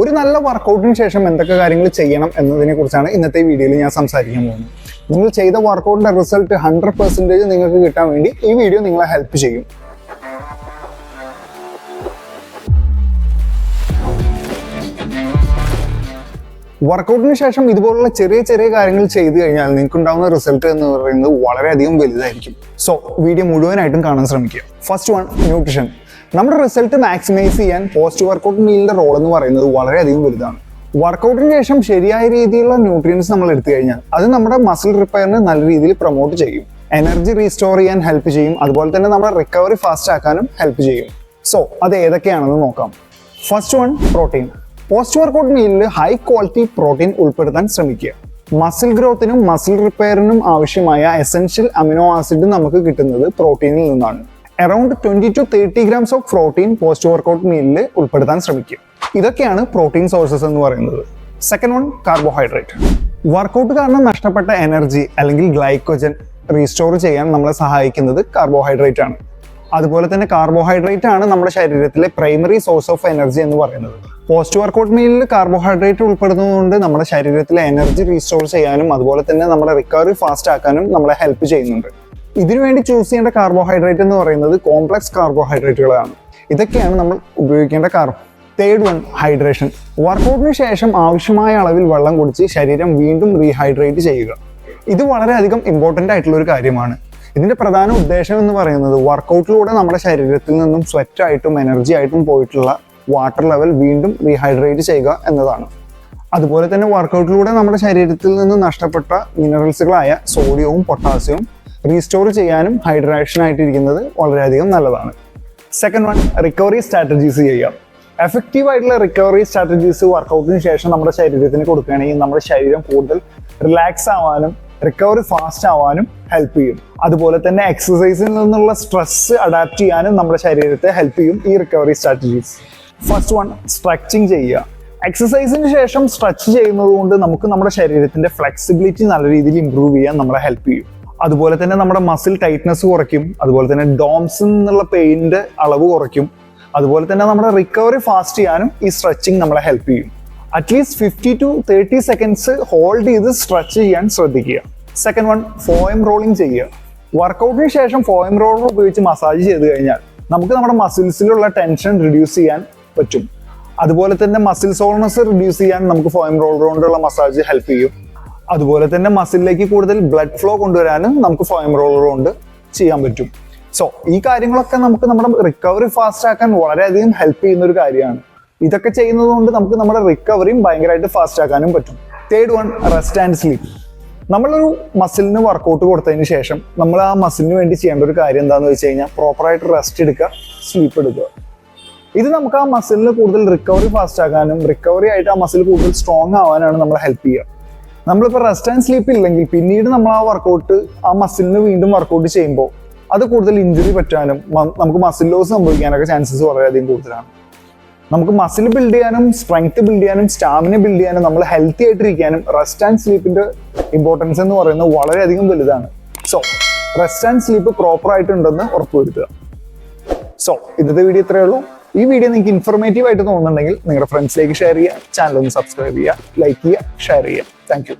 ഒരു നല്ല വർക്കൗട്ടിന് ശേഷം എന്തൊക്കെ കാര്യങ്ങൾ ചെയ്യണം എന്നതിനെ കുറിച്ചാണ് ഇന്നത്തെ വീഡിയോയിൽ ഞാൻ സംസാരിക്കാൻ പോകുന്നത്. നിങ്ങൾ ചെയ്ത വർക്കൗട്ടിന്റെ റിസൾട്ട് ഹൺഡ്രഡ് പെർസെന്റേജ് നിങ്ങൾക്ക് കിട്ടാൻ വേണ്ടി ഈ വീഡിയോ നിങ്ങളെ ഹെൽപ്പ് ചെയ്യും. വർക്കൗട്ടിന് ശേഷം ഇതുപോലുള്ള ചെറിയ ചെറിയ കാര്യങ്ങൾ ചെയ്തു കഴിഞ്ഞാൽ നിങ്ങൾക്ക് ഉണ്ടാകുന്ന റിസൾട്ട് എന്ന് പറയുന്നത് വളരെയധികം വലുതായിരിക്കും. സോ വീഡിയോ മുഴുവനായിട്ടും കാണാൻ ശ്രമിക്കുക. ഫസ്റ്റ് വൺ ന്യൂട്രീഷൻ നമ്മുടെ റിസൾട്ട് മാക്സിമൈസ് ചെയ്യാൻ പോസ്റ്റ് വർക്കൗട്ട് മീലിന്റെ റോൾ എന്ന് പറയുന്നത് വളരെയധികം വലുതാണ്. വർക്കൗട്ടിന് ശേഷം ശരിയായ രീതിയിലുള്ള ന്യൂട്രിയൻസ് നമ്മൾ എടുത്തു കഴിഞ്ഞാൽ അത് നമ്മുടെ മസിൽ റിപ്പയറിനെ നല്ല രീതിയിൽ പ്രൊമോട്ട് ചെയ്യും. എനർജി റീസ്റ്റോർ ചെയ്യാൻ ഹെൽപ്പ് ചെയ്യും. അതുപോലെ തന്നെ നമ്മുടെ റിക്കവറി ഫാസ്റ്റ് ആക്കാനും ഹെൽപ്പ് ചെയ്യും. സോ അത് ഏതൊക്കെയാണെന്ന് നോക്കാം. First one protein post workout മീലിൽ high quality protein ഉൾപ്പെടുത്താൻ ശ്രമിക്കുക. മസിൽ ഗ്രോത്തിനും മസിൽ റിപ്പയറിനും ആവശ്യമായ എസെൻഷ്യൽ അമിനോ ആസിഡ് നമുക്ക് കിട്ടുന്നത് പ്രോട്ടീനിൽ നിന്നാണ്. Around twenty to thirty grams of protein post workout മീലിൽ ഉൾപ്പെടുത്താൻ ശ്രമിക്കും. ഇതൊക്കെയാണ് പ്രോട്ടീൻ സോഴ്സസ് എന്ന് പറയുന്നത്. സെക്കൻഡ് വൺ കാർബോഹൈഡ്രേറ്റ് വർക്കൗട്ട് കാരണം നഷ്ടപ്പെട്ട എനർജി അല്ലെങ്കിൽ ഗ്ലൈക്കോജൻ റീസ്റ്റോർ ചെയ്യാൻ നമ്മളെ സഹായിക്കുന്നത് കാർബോഹൈഡ്രേറ്റ് ആണ്. അതുപോലെ തന്നെ കാർബോഹൈഡ്രേറ്റ് ആണ് നമ്മുടെ ശരീരത്തിലെ പ്രൈമറി സോഴ്സ് ഓഫ് എനർജി എന്ന് പറയുന്നത്. പോസ്റ്റ് വർക്കൗട്ട് മീലിൽ കാർബോഹൈഡ്രേറ്റ് ഉൾപ്പെടുന്നതുകൊണ്ട് നമ്മുടെ ശരീരത്തിലെ എനർജി റീസ്റ്റോർ ചെയ്യാനും അതുപോലെ തന്നെ നമ്മുടെ റിക്കവറി ഫാസ്റ്റ് ആക്കാനും നമ്മളെ ഹെൽപ്പ് ചെയ്യുന്നുണ്ട്. ഇതിനു വേണ്ടി ചൂസ് ചെയ്യേണ്ട കാർബോഹൈഡ്രേറ്റ് എന്ന് പറയുന്നത് കോംപ്ലക്സ് കാർബോഹൈഡ്രേറ്റുകളാണ് ഇതൊക്കെയാണ് നമ്മൾ ഉപയോഗിക്കേണ്ട കാർബോ തേർഡ് വൺ ഹൈഡ്രേഷൻ വർക്കൗട്ടിന് ശേഷം ആവശ്യമായ അളവിൽ വെള്ളം കുടിച്ച് ശരീരം വീണ്ടും റീഹൈഡ്രേറ്റ് ചെയ്യുക. ഇത് വളരെയധികം ഇമ്പോർട്ടന്റ് ആയിട്ടുള്ള ഒരു കാര്യമാണ്. ഇതിന്റെ പ്രധാന ഉദ്ദേശം എന്ന് പറയുന്നത് വർക്കൗട്ടിലൂടെ നമ്മുടെ ശരീരത്തിൽ നിന്നും സ്വെറ്റ് ആയിട്ടും എനർജി ആയിട്ടും പോയിട്ടുള്ള വാട്ടർ ലെവൽ വീണ്ടും റീഹൈഡ്രേറ്റ് ചെയ്യുക എന്നതാണ്. അതുപോലെ തന്നെ വർക്കൗട്ടിലൂടെ നമ്മുടെ ശരീരത്തിൽ നിന്ന് നഷ്ടപ്പെട്ട മിനറൽസുകളായ സോഡിയവും പൊട്ടാസ്യവും റീസ്റ്റോർ ചെയ്യാനും ഹൈഡ്രേഷൻ ആയിട്ടിരിക്കുന്നത് വളരെയധികം നല്ലതാണ്. സെക്കൻഡ് വൺ റിക്കവറി സ്ട്രാറ്റജീസ് ചെയ്യുക എഫക്റ്റീവ് ആയിട്ടുള്ള റിക്കവറി സ്ട്രാറ്റജീസ് വർക്കൗട്ടിന് ശേഷം നമ്മുടെ ശരീരത്തിന് കൊടുക്കുകയാണെങ്കിൽ നമ്മുടെ ശരീരം കൂടുതൽ റിലാക്സ് ആവാനും റിക്കവറി ഫാസ്റ്റ് ആവാനും ഹെൽപ്പ് ചെയ്യും. അതുപോലെ തന്നെ എക്സസൈസിൽ നിന്നുള്ള സ്ട്രെസ് അഡാപ്റ്റ് ചെയ്യാനും നമ്മുടെ ശരീരത്തെ ഹെൽപ്പ് ചെയ്യും ഈ recovery strategies first one stretching ചെയ്യുക. എക്സസൈസിന് ശേഷം സ്ട്രെച്ച് ചെയ്യുന്നത് കൊണ്ട് നമുക്ക് നമ്മുടെ ശരീരത്തിന്റെ ഫ്ലെക്സിബിലിറ്റി നല്ല രീതിയിൽ ഇമ്പ്രൂവ് ചെയ്യാൻ നമ്മളെ ഹെൽപ്പ് ചെയ്യും. അതുപോലെ തന്നെ നമ്മുടെ മസിൽ ടൈറ്റ്നസ് കുറയ്ക്കും. അതുപോലെ തന്നെ ഡോംസിൽ എന്നുള്ള പെയിന്റെ അളവ് കുറയ്ക്കും. അതുപോലെ തന്നെ നമ്മുടെ റിക്കവറി ഫാസ്റ്റ് ചെയ്യാനും ഈ സ്ട്രെച്ചിങ് നമ്മളെ ഹെൽപ്പ് ചെയ്യും. At least fifty to thirty seconds hold ചെയ്ത് സ്ട്രെച്ച് ചെയ്യാൻ ശ്രദ്ധിക്കുക. സെക്കൻഡ് വൺ ഫോയം റോളിംഗ് ചെയ്യുക. വർക്കൗട്ടിന് ശേഷം ഫോയം റോളർ ഉപയോഗിച്ച് മസാജ് ചെയ്ത് കഴിഞ്ഞാൽ നമുക്ക് നമ്മുടെ മസിൽസിലുള്ള ടെൻഷൻ റിഡ്യൂസ് ചെയ്യാൻ പറ്റും. അതുപോലെ തന്നെ മസിൽ സോൾനെസ് റിഡ്യൂസ് ചെയ്യാൻ നമുക്ക് ഫോയം റോളർ കൊണ്ടുള്ള മസാജ് ഹെൽപ്പ് ചെയ്യും. അതുപോലെ തന്നെ മസിലിലേക്ക് കൂടുതൽ ബ്ലഡ് ഫ്ലോ കൊണ്ടുവരാനും നമുക്ക് ഫോയം റോളർ കൊണ്ട് ചെയ്യാൻ പറ്റും. സോ ഈ കാര്യങ്ങളൊക്കെ നമുക്ക് നമ്മുടെ റിക്കവറി ഫാസ്റ്റ് ആക്കാൻ വളരെയധികം ഹെൽപ്പ് ചെയ്യുന്ന ഒരു കാര്യമാണ്. ഇതൊക്കെ ചെയ്യുന്നത് കൊണ്ട് നമുക്ക് നമ്മുടെ റിക്കവറിയും ഭയങ്കരമായിട്ട് ഫാസ്റ്റ് ആക്കാനും പറ്റും. Third one rest and sleep നമ്മളൊരു മസിലിന് വർക്കൗട്ട് കൊടുത്തതിന് ശേഷം നമ്മൾ ആ മസിലിന് വേണ്ടി ചെയ്യേണ്ട ഒരു കാര്യം എന്താണെന്ന് വെച്ച് കഴിഞ്ഞാൽ പ്രോപ്പറായിട്ട് റെസ്റ്റ് എടുക്കുക സ്ലീപ്പ് എടുക്കുക. ഇത് നമുക്ക് ആ മസിലിന് കൂടുതൽ റിക്കവറി ഫാസ്റ്റ് ആക്കാനും റിക്കവറി ആയിട്ട് ആ മസിൽ കൂടുതൽ സ്ട്രോങ് ആവാനാണ് നമ്മളെ ഹെൽപ്പ് ചെയ്യുക. നമ്മളിപ്പോൾ റെസ്റ്റ് ആൻഡ് സ്ലീപ്പ് ഇല്ലെങ്കിൽ പിന്നീട് നമ്മൾ ആ വർക്കൗട്ട് ആ മസിലിന് വീണ്ടും വർക്കൗട്ട് ചെയ്യുമ്പോൾ അത് കൂടുതൽ ഇഞ്ചുറി പറ്റാനും നമുക്ക് മസിൽ ലോസ് സംഭവിക്കാനൊക്കെ ചാൻസസ് വളരെയധികം കൂടുതലാണ്. നമുക്ക് മസിൽ ബിൽഡ് ചെയ്യാനും സ്ട്രെങ്ത് ബിൽഡ് ചെയ്യാനും സ്റ്റാമിന ബിൽഡ് ചെയ്യാനും നമ്മൾ ഹെൽത്തി ആയിട്ടിരിക്കാനും റെസ്റ്റ് ആൻഡ് സ്ലീപ്പിന്റെ ഇമ്പോർട്ടൻസ് എന്ന് പറയുന്നത് വളരെയധികം വലുതാണ്. So rest and sleep proper ആയിട്ടുണ്ടെന്ന് ഉറപ്പുവരുത്തുക. സോ ഇന്നത്തെ വീഡിയോ ഇത്രയേ ഉള്ളൂ. ഈ വീഡിയോ നിങ്ങൾക്ക് ഇൻഫോർമേറ്റീവ് ആയിട്ട് തോന്നുന്നുണ്ടെങ്കിൽ നിങ്ങളുടെ ഫ്രണ്ട്സിലേക്ക് ഷെയർ ചെയ്യുക ചാനൽ ഒന്ന് സബ്സ്ക്രൈബ് ചെയ്യുക ലൈക്ക് ചെയ്യുക ഷെയർ ചെയ്യുക. താങ്ക്